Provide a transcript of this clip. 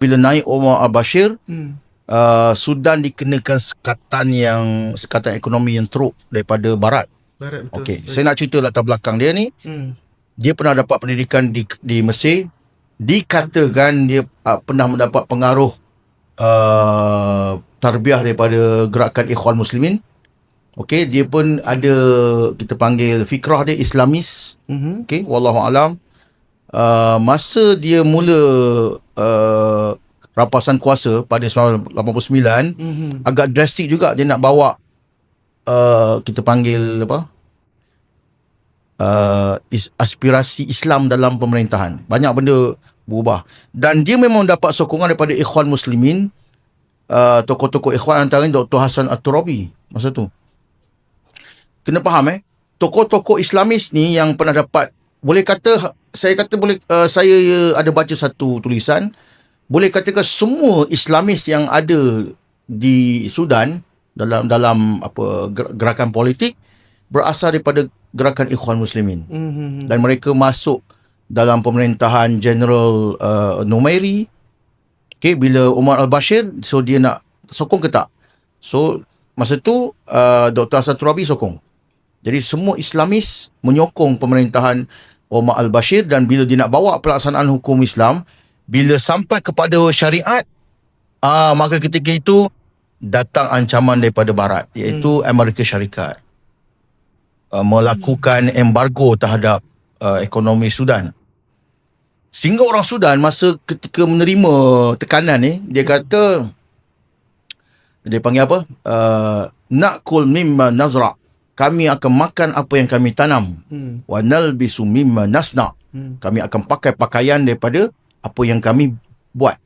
bila naik Omar al-Bashir Hmm. uh, Sudan dikenakan sekatan yang sekatan ekonomi yang teruk daripada barat. Barat betul. Okey, saya nak cerita latar belakang dia ni. Hmm. Dia pernah dapat pendidikan di di Mesir. Dikatakan dia uh, pernah mendapat pengaruh uh, tarbiyah daripada gerakan Ikhwan Muslimin. Okey, dia pun ada kita panggil fikrah dia Islamis. Mhm. Okey, wallahu alam. Uh, masa dia mula uh, rampasan kuasa pada 1989 Mhm. agak drastik juga dia nak bawa uh, kita panggil apa uh, is, aspirasi Islam dalam pemerintahan banyak benda berubah dan dia memang dapat sokongan daripada ikhwan muslimin uh, tokoh-tokoh ikhwan antaranya Dr. Hassan At-Turabi masa tu kena faham eh tokoh-tokoh Islamis ni yang pernah dapat boleh kata saya kata boleh uh, saya ada baca satu tulisan boleh katakan semua Islamis yang ada di Sudan dalam dalam apa ger- gerakan politik berasal daripada gerakan Ikhwan Muslimin Mhm. dan mereka masuk dalam pemerintahan General uh, Numairi okay, bila Umar al-Bashir so dia nak sokong ke tak so masa tu uh, Dr. Hassan Turabi sokong jadi semua Islamis menyokong pemerintahan Umar al-Bashir dan bila dia nak bawa pelaksanaan hukum Islam bila sampai kepada syariat ah maka ketika itu datang ancaman daripada barat iaitu hmm. Amerika Syarikat. Uh, melakukan embargo terhadap uh, ekonomi Sudan. Sehingga orang Sudan masa ketika menerima tekanan ni dia kata dia panggil apa? Uh, nakul mimma nazra kami akan makan apa yang kami tanam Hmm. wa nalbisu mimma nasna Hmm. kami akan pakai pakaian daripada apa yang kami buat